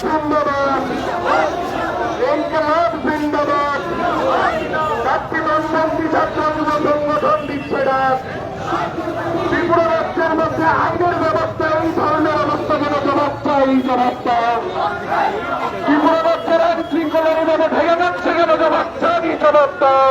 জিন্দাবাদ ইনকলাব জিন্দাবাদ ছাত্রী ছাত্র যুব সংগঠন দিচ্ছে ডাক ত্রিপুরা রাজ্যের মধ্যে আইনের ব্যবস্থা এই ধরনের অবস্থা যেন জবাব চাই জবাব ত্রিপুরা রাজ্যের আইন শৃঙ্খলার নামে ঠেকে যাচ্ছে জবাব চাই জবাব দাও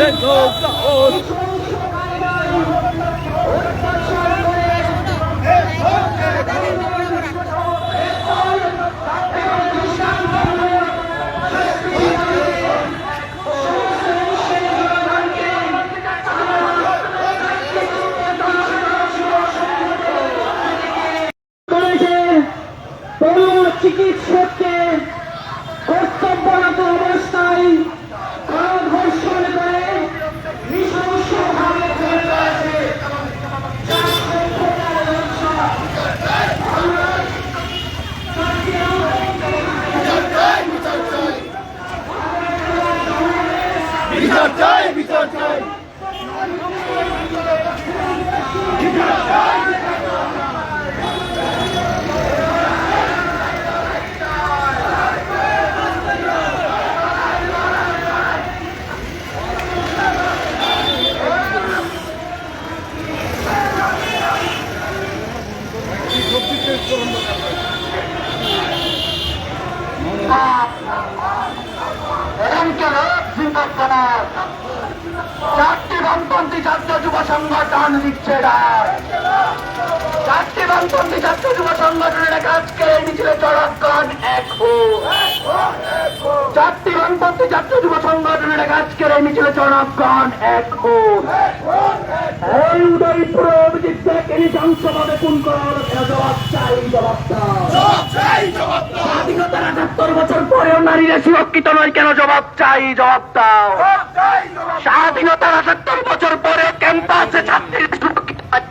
Let's go, let's go. ছাত্র যুব সংগঠন দিচ্ছে চারটি বামপন্থী ছাত্র যুব সংগঠনের আজকে এই মিছিলে চড়কগণ এক। চারটি বামপন্থী ছাত্র যুব সংগঠনের আজকের এই মিছিলে চড়কগণ এক এই উদয়পুর অভিজিৎ থেকে নৃশংসভাবে খুন করা হলো কেন জবাব চাই। জবাব স্বাধীনতার আটাত্তর বছর পরেও নারীরা সুরক্ষিত নয় কেন জবাব চাই জবাব দাও স্বাধীনতার আটাত্তর বছর ক্যাম্পাসে ছাত্রী সুরক্ষিত নয়,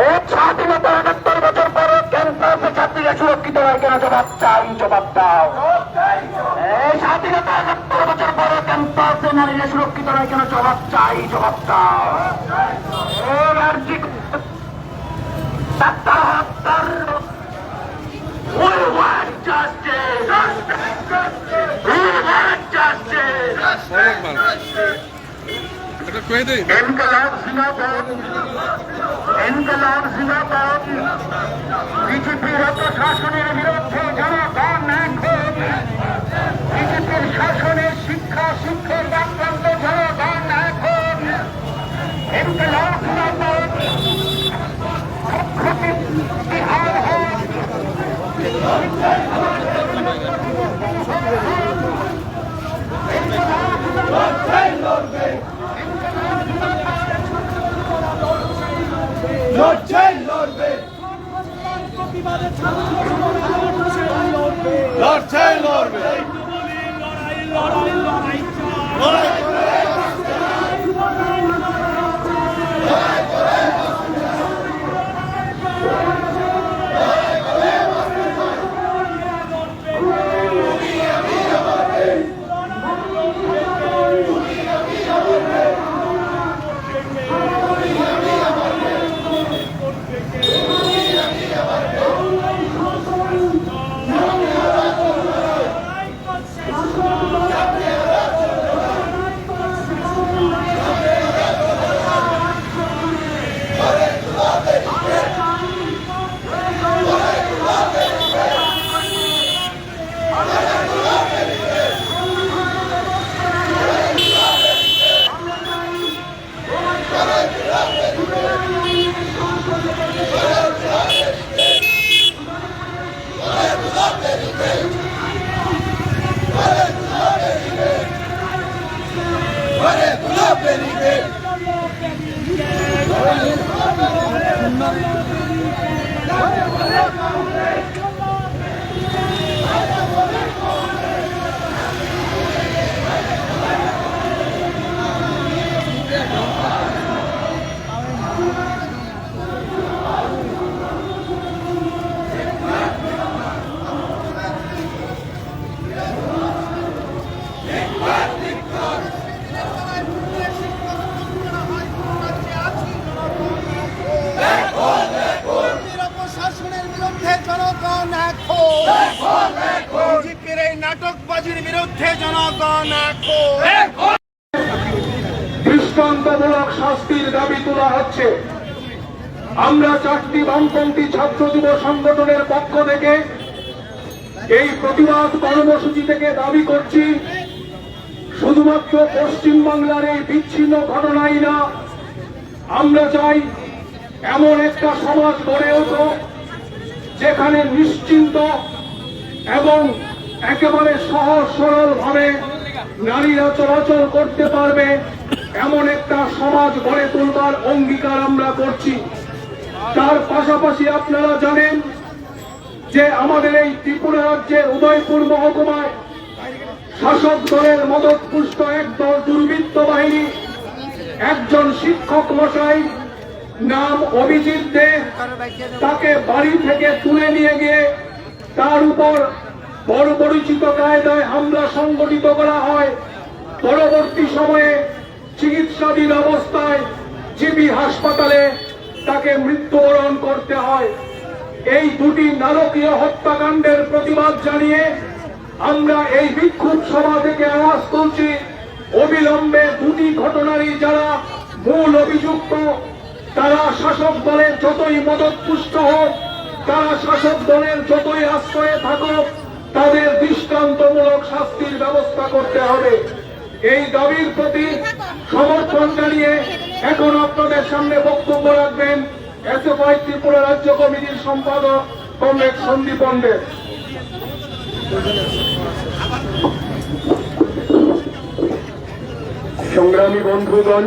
এই বছর পরে ক্যাম্পাসে ছাত্রীরা সুরক্ষিত নয় কেন? জবাব চাই জবাব দাও। স্বাধীনতা আটাত্তর বছর পরে ক্যাম্পাসে নারীরা সুরক্ষিত নয় কেন? জবাব চাই জবাব দাও। ডাক্তার হত্যার We want justice! We want justice! অনেক ভালো এটা কয়ে দেই ইনকলাব জিন্দাবাদ ইনকলাব জিন্দাবাদ বিজেপির প্রশাসনের বিরুদ্ধে জনগণ এখন বিজেপির শাসনের শিক্ষা, শিক্ষার আক্রান্ত জনগণ এখন ইনকলাব জিন্দাবাদ বিহার হোক লড়ছে লড়বে। প্রশাসনের বিরুদ্ধে জনগণ এখন বিজেপির এই নাটকবাজির বিরুদ্ধে জনগণ এখন দৃষ্টান্তমূলক শাস্তির দাবি তোলা হচ্ছে। আমরা চারটি বামপন্থী ছাত্র যুব সংগঠনের পক্ষ থেকে এই প্রতিবাদ কর্মসূচি থেকে দাবি করছি, শুধুমাত্র পশ্চিম বাংলার এই বিচ্ছিন্ন ঘটনাই না, আমরা চাই এমন একটা সমাজ গড়ে ওঠো যেখানে নিশ্চিন্ত এবং একেবারে সহজ সরল ভাবে নারীরা চলাচল করতে পারবে। এমন একটা সমাজ গড়ে তুলবার অঙ্গীকার আমরা করছি। তার পাশাপাশি আপনারা জানেন যে আমাদের এই ত্রিপুরা রাজ্যের উদয়পুর মহকুমায় শাসক দলের মদত পুষ্ট একদল দুর্বৃত্ত বাহিনী, একজন শিক্ষক মশাই, নাম অভিজিৎ দে, তাকে বাড়ি থেকে তুলে নিয়ে গিয়ে তার উপর বড় পরিচিত কায়দায় হামলা সংগঠিত করা হয়। পরবর্তী সময়ে চিকিৎসাধীন অবস্থায় জিবি হাসপাতালে তাকে মৃত্যুবরণ করতে হয়। এই দুটি নারকীয় হত্যাকাণ্ডের প্রতিবাদ জানিয়ে আমরা এই বিক্ষোভ সভা থেকে আওয়াজ তুলছি। অবিলম্বে দুটি ঘটনারই যারা মূল অভিযুক্ত, তারা শাসক দলের যতই মদত পুষ্ট হোক, তারা শাসক দলের যতই আশ্রয়ে থাকুক তাদের দৃষ্টান্তমূলক শাস্তির ব্যবস্থা করতে হবে। এই দাবির প্রতি সমর্থন জানিয়ে এখন আপনাদের সামনে বক্তব্য রাখবেন এসএফআই ত্রিপুরা রাজ্য কমিটির সম্পাদক কমরেড সন্দীপ পণ্ডের সংগ্রামী বন্ধুগণ,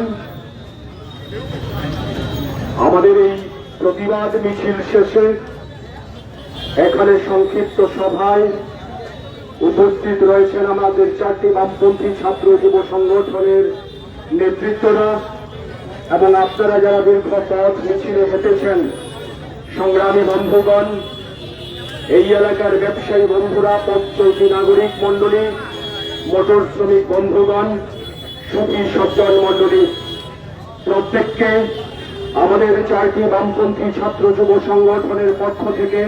আমাদের এই প্রতিবাদ মিছিল শেষে এখানে সংক্ষিপ্ত সভায় উপস্থিত রয়েছেন আমাদের চারটি বামপন্থী ছাত্র যুব সংগঠনের নেতৃত্বরা এবং আপনারা যারা দীর্ঘ পথ মিছিলে হেঁটেছেন, সংগ্রামী বন্ধুগণ, এই এলাকার ব্যবসায়ী বন্ধুরা পঞ্চটি নাগরিক মণ্ডলী, মোটর শ্রমিক বন্ধুগণ, সুখী সজ্জন মণ্ডলী, প্রত্যেককে আমাদের চারটি বামপন্থী ছাত্র যুব সংগঠনের পক্ষ থেকে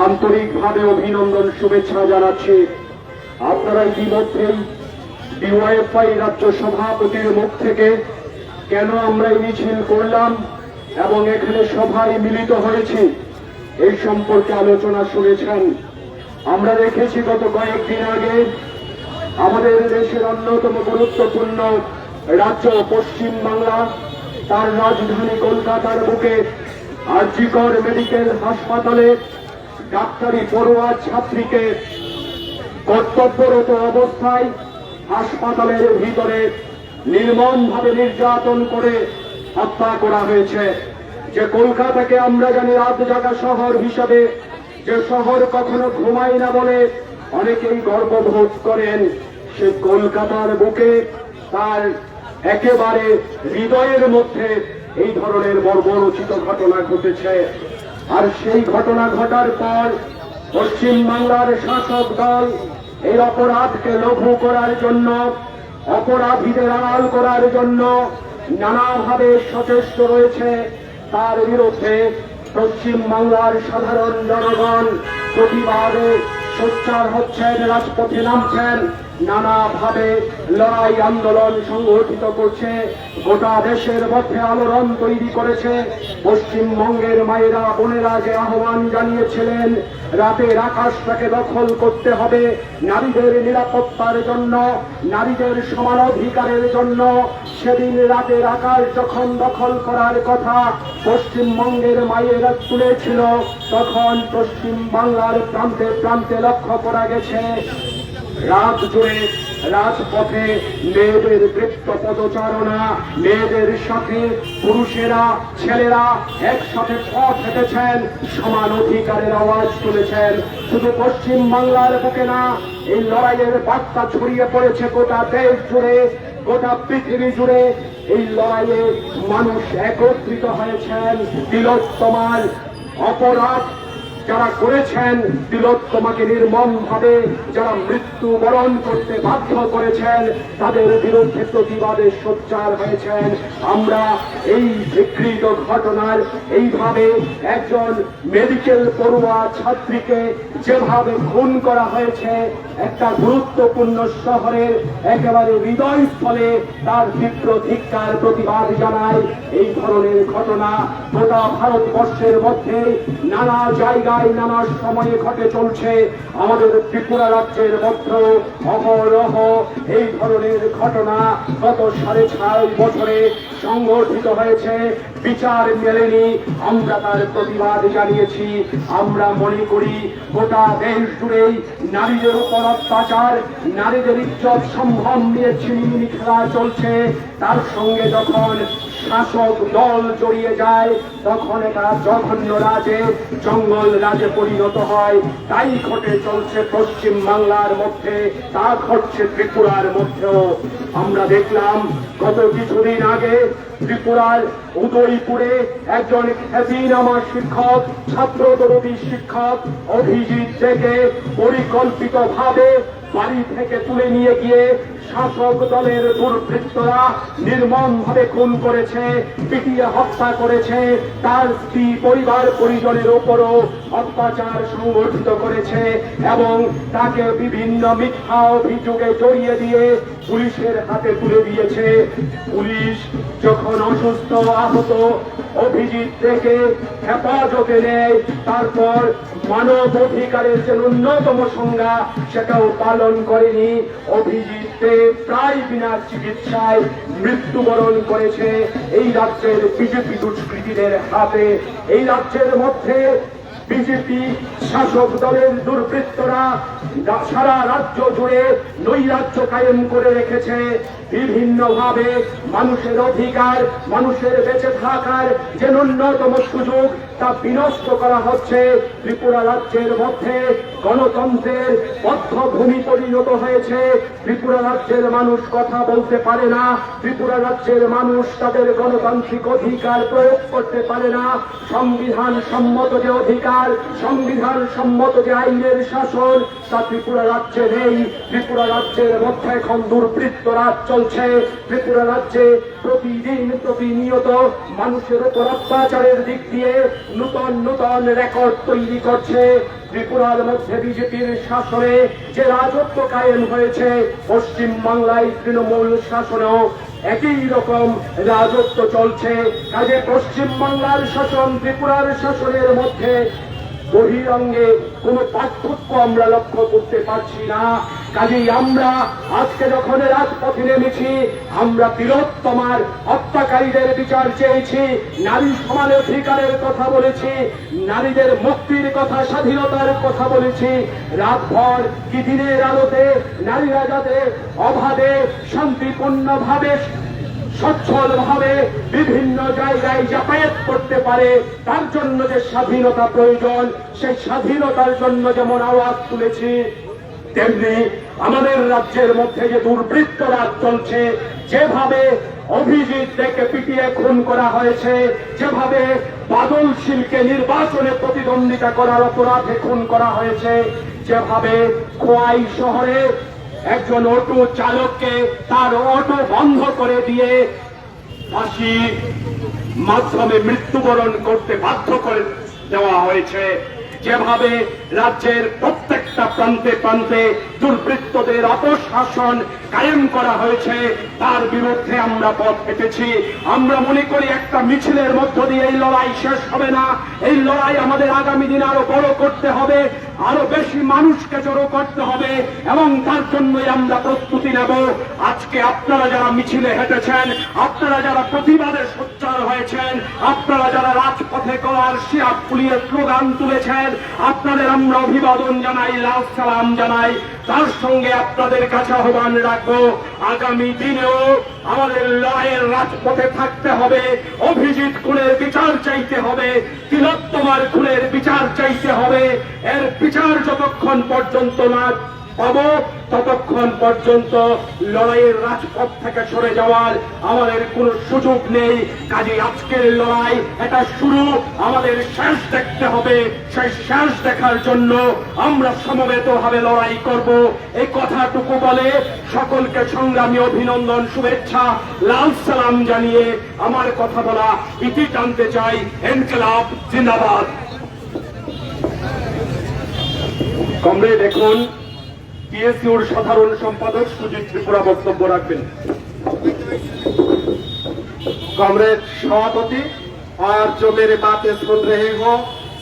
আন্তরিকভাবে অভিনন্দন, শুভেচ্ছা জানাচ্ছি। আপনারা ইতিমধ্যেই ডিওয়াইএফআই রাজ্য সভাপতির মুখ থেকে কেন আমরা মিছিল করলাম এবং এখানে সভায় মিলিত হয়েছি, এই সম্পর্কে আলোচনা শুনেছেন। আমরা দেখেছি গত কয়েকদিন আগে আমাদের দেশের অন্যতম গুরুত্বপূর্ণ রাজ্য পশ্চিম বাংলা, তার রাজধানী কলকাতার বুকে আরজিকর মেডিকেল হাসপাতালে ডাক্তারি পড়ুয়া ছাত্রীকে কর্তব্যরত অবস্থায় হাসপাতালের ভিতরে নির্মমভাবে নির্যাতন করে হত্যা করা হয়েছে। যে কলকাতাকে আমরা জানি রাত জাগা শহর হিসাবে, যে শহর কখনো ঘুমায় না বলে অনেকেই গর্ববোধ করেন, সে কলকাতার বুকে তার একেবারে হৃদয়ের মধ্যে এই ধরনের বর্বরচিত ঘটনা ঘটেছে। আর সেই ঘটনা ঘটার পর পশ্চিমবাংলার শাসক দল এই অপরাধকে লঘু করার জন্য, অপরাধীদের আড়াল করার জন্য নানাভাবে সচেষ্ট রয়েছে। তার বিরুদ্ধে পশ্চিমবাংলার সাধারণ জনগণ প্রতিবাদে সোচ্চার হচ্ছেন, রাজপথে নামছেন, নানাভাবে লড়াই আন্দোলন সংগঠিত করছে, গোটা দেশের মধ্যে আলোড়ন তৈরি করেছে। পশ্চিমবঙ্গের মায়েরা, বোনেরা যে আহ্বান জানিয়েছিলেন রাতের আকাশটাকে দখল করতে হবে নারীদের নিরাপত্তার জন্য, নারীদের সমান অধিকারের জন্য। সেদিন রাতের আকাশ যখন দখল করার কথা পশ্চিমবঙ্গের মায়েরা তুলেছিল, তখন পশ্চিম বাংলার প্রান্তে প্রান্তে লক্ষ্য করা গেছে রাত জুড়ে রাজপথে মেয়েদের বৃত্ত পদচারণা, মেয়েদের সাথে পুরুষেরা, ছেলেরা একসাথে পথ হেঁটেছেন, সমান অধিকারের আওয়াজ তুলেছেন। শুধু পশ্চিম বাংলার বুকে না, এই লড়াইয়ের বার্তা ছড়িয়ে পড়েছে গোটা দেশ জুড়ে, গোটা পৃথিবী জুড়ে। এই লড়াইয়ে মানুষ একত্রিত হয়েছেন তিলোত্তমার অপরাধ যারা করেছেন তিলোত্তমাকে নির্মম ভাবে যারা মৃত্যু বরণ করতে বাধ্য করেছেন, তাদের বিরুদ্ধে প্রতিবাদে সোচ্চার হয়েছেন। আমরা এই বিকৃত ঘটনার এইভাবে একজন মেডিকেল পড়ুয়া ছাত্রীকে যেভাবে খুন করা হয়েছে একটা গুরুত্বপূর্ণ শহরের একেবারে হৃদয়স্থলে তার তীব্র ধিক্কার, প্রতিবাদ জানায়। এই ধরনের ঘটনা গোটা ভারতবর্ষের মধ্যে নানা জায়গায়, নানা সময়ে ঘটে চলছে। আমাদের ত্রিপুরা রাজ্যের মধ্যেও অহরহ এই ধরনের ঘটনা গত সাড়ে ছয় বছরে সংঘটিত হয়েছে। বিচার মেলেনি। আমরা তার প্রতিবাদ জানিয়েছি। আমরা মনে করি গোটা দেশ জুড়েই নারীদের উপর অত্যাচার নারীদের ইজ্জত সম্ভ্রম নিয়ে ছিনিমিনি খেলা চলছে। তার সঙ্গে যখন শাসক দল জড়িয়ে যায়, তখন এটা জঘন্য রাজে, জঙ্গল রাজে পরিণত হয়। তাই ঘটে চলছে পশ্চিম বাংলার মধ্যে, তা ঘটছে ত্রিপুরার মধ্যেও। আমরা দেখলাম, গত কিছুদিন আগে ত্রিপুরার উদয়পুরে একজন খ্যাতিনামা শিক্ষক, ছাত্র দরদী শিক্ষক অভিজিৎ থেকে পরিকল্পিত ভাবে বাড়ি থেকে তুলে নিয়ে গিয়ে শাসক দলের দুর্বৃত্তরা নির্মমভাবে খুন করেছে, পিটিয়ে হত্যা করেছে, তার স্ত্রী, পরিবার পরিজনের উপরও অত্যাচার সংগঠিত করেছে এবং তাকে বিভিন্ন মিথ্যা অভিযোগে জড়িয়ে দিয়ে পুলিশের হাতে তুলে দিয়েছে। পুলিশ যখন অসুস্থ, আহত অভিজিৎ থেকে হেফাজতে নেয়, তারপর মানব অধিকারের যে ন্যূনতম সংজ্ঞা, সেটাও পালন করেনি। অভিজিৎকে প্রায় বিনা চিকিৎসায় মৃত্যুবরণ করেছে এই রাজ্যের বিজেপি দুষ্কৃতীদের হাতে। এই রাজ্যের মধ্যে বিজেপি শাসক দলের দুর্বৃত্তরা সারা রাজ্য জুড়ে নৈরাজ্য কায়েম করে রেখেছে। বিভিন্ন ভাবে মানুষের অধিকার, মানুষের বেঁচে থাকার যে ন্যূনতম সুযোগ, তা বিনষ্ট করা হচ্ছে ত্রিপুরা রাজ্যের মধ্যে। গণতন্ত্রের বদ্ধভূমি পরিণত হয়েছে। ত্রিপুরা রাজ্যের মানুষ কথা বলতে পারে না। ত্রিপুরা রাজ্যের মানুষ তাদের গণতান্ত্রিক অধিকার প্রয়োগ করতে পারে না। সংবিধান সম্মত যে অধিকার, সংবিধান সম্মত যে আইনের শাসন, তা ত্রিপুরা রাজ্যে নেই। ত্রিপুরা রাজ্যের মধ্যে এখন দুর্বৃত্ত রাজ চলছে ত্রিপুরা রাজ্যে প্রতিদিন প্রতিনিয়ত মানুষের উপর অত্যাচারের দিক দিয়ে নূতন নূতন রেকর্ড তৈরি করছে। ত্রিপুরার মধ্যে বিজেপির শাসনে যে রাজত্ব কায়েম হয়েছে পশ্চিম বাংলায় তৃণমূল শাসনেও একই রকম রাজত্ব চলছে। কাজে পশ্চিম বাংলার শাসন ত্রিপুরার শাসনের মধ্যে বহিরঙ্গে কোনো পার্থক্য আমরা লক্ষ্য করতে পারছি না। কাজেই আমরা আজকে যখন রাজপথে নেমেছি, আমরা বীরত্তমার হত্যাকারীদের বিচার চেয়েছি, নারী সমান অধিকারের কথা বলেছি, নারীদের মুক্তির কথা, স্বাধীনতার কথা বলেছি। রাতভর কি দিনের আলোতে নারীরা যাতে অভাবে শান্তিপূর্ণভাবে সচ্ছল ভাবে বিভিন্ন জায়গায় যাতায়াত করতে পারে, তার জন্য যে স্বাধীনতা প্রয়োজন, সেই স্বাধীনতার জন্য যেমন আওয়াজ তুলেছি, তেমনি আমাদের রাজ্যের মধ্যে যে দুর্বৃত্ত রাজ চলছে, যেভাবে অভিজিৎ থেকে পিটিয়ে খুন করা হয়েছে, যেভাবে বাদল শিলকে নির্বাচনে প্রতিদ্বন্দ্বিতা করার অপরাধে খুন করা হয়েছে, যেভাবে খোয়াই শহরে একজন অটো চালককে তার বন্ধ করে দিয়ে ফাঁসি মাধ্যমে মৃত্যুবরণ করতে বাধ্য করে দেওয়া হয়েছে। যেভাবে রাজ্যের প্রত্যেকটা প্রান্তে প্রান্তে দুর্বৃত্তদের অপশাসন কায়েম করা হয়েছে। তার বিরুদ্ধে আমরা পথ হেঁটেছি। আমরা মনে করি একটা মিছিলের মধ্য দিয়ে এই লড়াই শেষ হবে না। এই লড়াই আমাদের আগামী দিন আরও বড় করতে হবে, আরও বেশি মানুষকে জড়ো করতে হবে এবং তার জন্যই আমরা প্রস্তুতি নেব। আজকে আপনারা যারা মিছিলে হেঁটেছেন, আপনারা যারা প্রতিবাদে সোচ্চার হয়েছেন, আপনারা যারা রাজপথে করার শিয়াব পুলিয়ে স্লোগান তুলেছেন, আপনাদের আমরা অভিবাদন জানাই। লাল সালাম জানাই। তার সঙ্গে আপনাদের কাছে আহ্বান রাখব, আগামী দিনেও আমাদের লড়াইয়ের রাজপথে থাকতে হবে, অভিজিৎ খুনের বিচার চাইতে হবে, তিলোত্তমার খুনের বিচার চাইতে হবে। এর বিচার যতক্ষণ পর্যন্ত না পাবো ততক্ষণ পর্যন্ত লড়াইয়ের রাজপথ থেকে সরে যাওয়ার আমাদের কোনো সুযোগ নেই। কাজে আজকের লড়াই এটা শুরু। আমাদের শেষ দেখতে হবে। সেই শেষ দেখার জন্য আমরা সমবেত ভাবে লড়াই করব। এই কথাটুকু বলে সকলকে সংগ্রামী অভিনন্দন, শুভেচ্ছা, লাল সালাম জানিয়ে আমার কথা বলা ইতি টানতে চাই এনকেলাব জিন্দাবাদ। কমরেড, দেখুন পিএসইউর সাধারণ সম্পাদক সুজিত ত্রিপুরা বক্তব্য রাখবেন कांग्रेस सभापति और जो मेरी बातें सुन रहे हो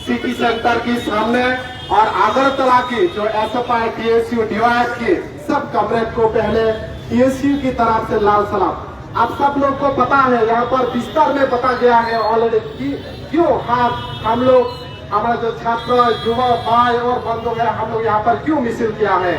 सिटी सेंटर के सामने और अगरतला की जो S F I T S U device की सब कमरेड को पहले टीएसयू की तरफ से लाल सलाम आप सब लोग को पता है यहाँ पर विस्तार में बता गया है ऑलरेडी कि क्यों हम हम लोग हमारे जो छात्र युवा भाई और बंधु है हम लोग यहाँ पर क्यों मिसिल किया है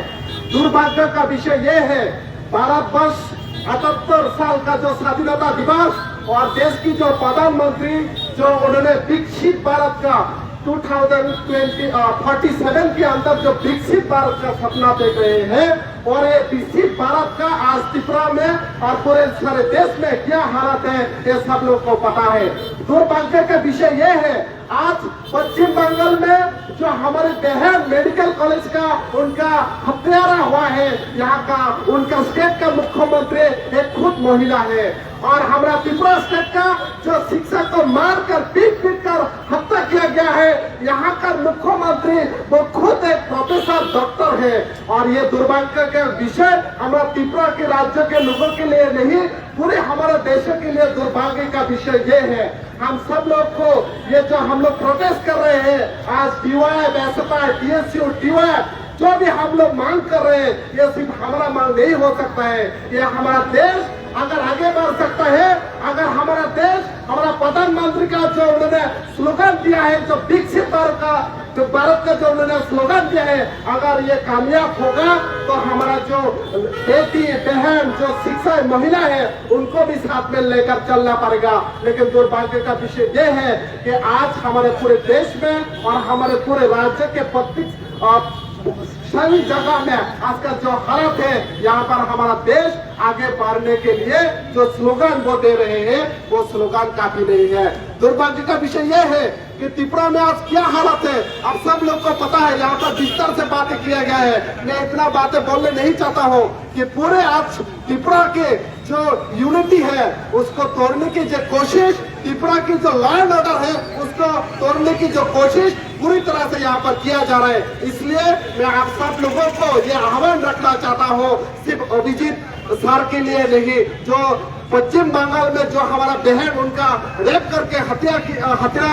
दुर्भाग्य का विषय ये है, भारत वर्ष अठहत्तर साल का जो स्वाधीनता दिवस और देश की जो प्रधानमंत्री, जो उन्होंने विकसित भारत का 2020 47 के अंदर जो विकसित भारत का सपना देख रहे हैं और ये विकसित भारत का आज त्रिपुरा में और पूरे सारे देश में क्या हालत है, ये सब लोग को पता है। दुर्भाग्य का विषय ये है, आज पश्चिम बंगाल में जो हमारे बहन मेडिकल कॉलेज का, उनका हत्यारा हुआ है। यहाँ का, उनका स्टेट का मुख्यमंत्री एक खुद महिला है। और हमारा त्रिपुरा स्टेट का, जो शिक्षक को मार कर पीट पीट कर हत्या किया गया है, यहाँ का मुख्यमंत्री वो खुद एक प्रोफेसर डॉक्टर है। और ये दुर्भाग्य का विषय हमारा त्रिपुरा के राज्य के लोगों के लिए नहीं, पूरे हमारे देश के लिए दुर्भाग्य का विषय ये है। हम सब लोग को, ये जो हम लोग प्रोटेस्ट कर रहे हैं, आज जो भी हम लोग मांग कर रहे हैं ये सिर्फ हमारा मांग नहीं हो सकता है। ये हमारा देश अगर आगे बढ़ सकता है अगर हमारा देश हमारा प्रधानमंत्री का जो उन्होंने स्लोगन दिया है जो विकसित भारत का जो भारत का जो उन्होंने स्लोगन दिया है, अगर ये कामयाब होगा तो हमारा जो बेटी, बहन, जो शिक्षा महिला है, उनको भी साथ में लेकर चलना पड़ेगा। लेकिन दुर्भाग्य का विषय ये है कि आज हमारे पूरे देश में और हमारे पूरे राज्य के प्रत्येक सभी जगह में आज का जो हालत है, यहाँ पर हमारा देश आगे बढ़ने के लिए जो स्लोगन वो दे रहे हैं, वो स्लोगन काफ़ी नहीं है। दुर्भाग्य का विषय ये है कि त्रिपुरा में आज क्या हालत है? अब सब लोग को पता है, यहाँ पर बिस्तर से बातें किया गया है। मैं इतना बातें बोलने नहीं चाहता हूँ कि पूरे आज त्रिपुरा के जो यूनिटी है, उसको तोड़ने की जो कोशिश, त्रिपुरा की जो लैंड ऑर्डर है, उसको तोड़ने की जो कोशिश पूरी तरह से यहाँ पर किया जा रहा है। इसलिए मैं आप सब लोगों को ये आह्वान रखना चाहता हूँ, सिर्फ़ अभिजीत सर के लिए नहीं, जो पश्चिम बंगाल में जो हमारा बहन उनका रेप करके हत्या की हत्या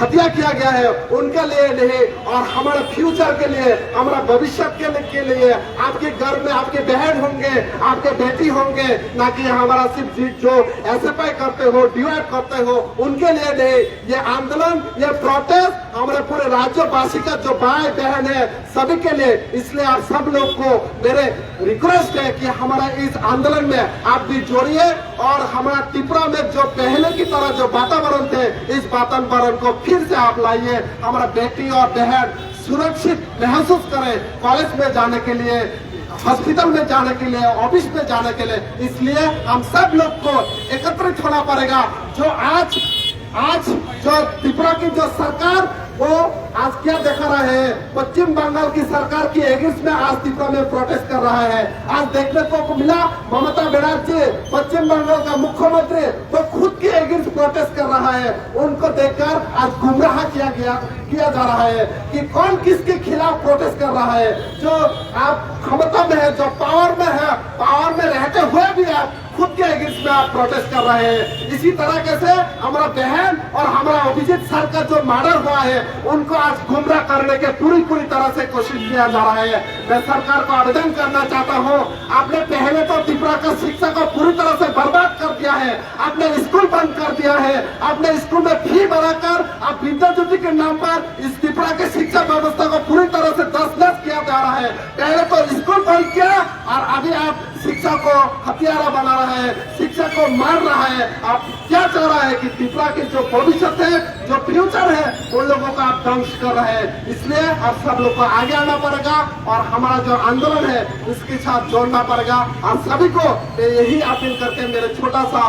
हत्या किया गया है उनके लिए नहीं और हमारे फ्यूचर के लिए हमारा भविष्य के लिए, लिए आपके घर में आपके बहन होंगे आपके बेटी होंगे ना कि हमारा सिर्फ़ जी- जो एसएफआई करते हो डिवाइड करते हो उनके लिए नहीं ये आंदोलन ये प्रोटेस्ट हमारे पूरे राज्यवासी का जो भाई बहन है सभी के लिए इसलिए आप सब लोग को मेरे रिक्वेस्ट है कि हमारा इस आंदोलन में आप भी जोड़िए और हमारा त्रिपुरा में जो पहले की तरह जो वातावरण थे, इस वातावरण को फिर से आप लाइए। हमारा बेटी और बहन सुरक्षित महसूस करें कॉलेज में जाने के लिए हॉस्पिटल में जाने के लिए ऑफ़िस में जाने के लिए। इसलिए हम सब लोग को एकत्रित होना पड़ेगा। जो आज आज जो त्रिपुरा की जो सरकार वो आज क्या देखा रहा है? पश्चिम बंगाल की सरकार की एगेंस्ट में आज त्रिपुरा में प्रोटेस्ट कर रहा है। आज देखने को मिला, ममता बनर्जी, पश्चिम बंगाल का मुख्यमंत्री, वो खुद के एगेंस्ट प्रोटेस्ट कर रहा है। उनको देखकर आज गुमराह किया गया, किया जा रहा है कि कौन किसके खिलाफ प्रोटेस्ट कर रहा है। जो आप क्षमता में है, जो पावर में है पावर में रहते हुए भी आप खुद के अगेंस्ट में आप प्रोटेस्ट कर रहे हैं। इसी तरह से हमारा बहन और हमारा अभिजीत सर का जो मर्डर हुआ है, उनको आज गुमराह करने के पूरी पूरी तरह से कोशिश किया जा रहा है। मैं सरकार को आवेदन करना चाहता हूँ। आपने पहले तो त्रिपुरा का शिक्षा को पूरी तरह से बर्बाद कर दिया है। आपने स्कूल बंद कर दिया है। आपने स्कूल में फ़ी बढ़ाकर आप विद्या ज्योति के नाम पर इस त्रिपुरा के शिक्षा व्यवस्था को पूरी तरह से दस किया जा रहा है। पहले तो स्कूल किया और अभी आप शिक्षा को हथियारा बना रहा है, शिक्षा को मार रहा है, आप क्या चाह रहा है कि त्रिपुरा के जो भविष्य है, जो फ्यूचर है, उन लोगों का आप ध्वंस कर रहे हैं। इसलिए आप सब लोग को आगे आना पड़ेगा, और हमारा जो आंदोलन है, उसके साथ जोड़ना पड़ेगा। और सभी को यही अपील करके मेरे छोटा सा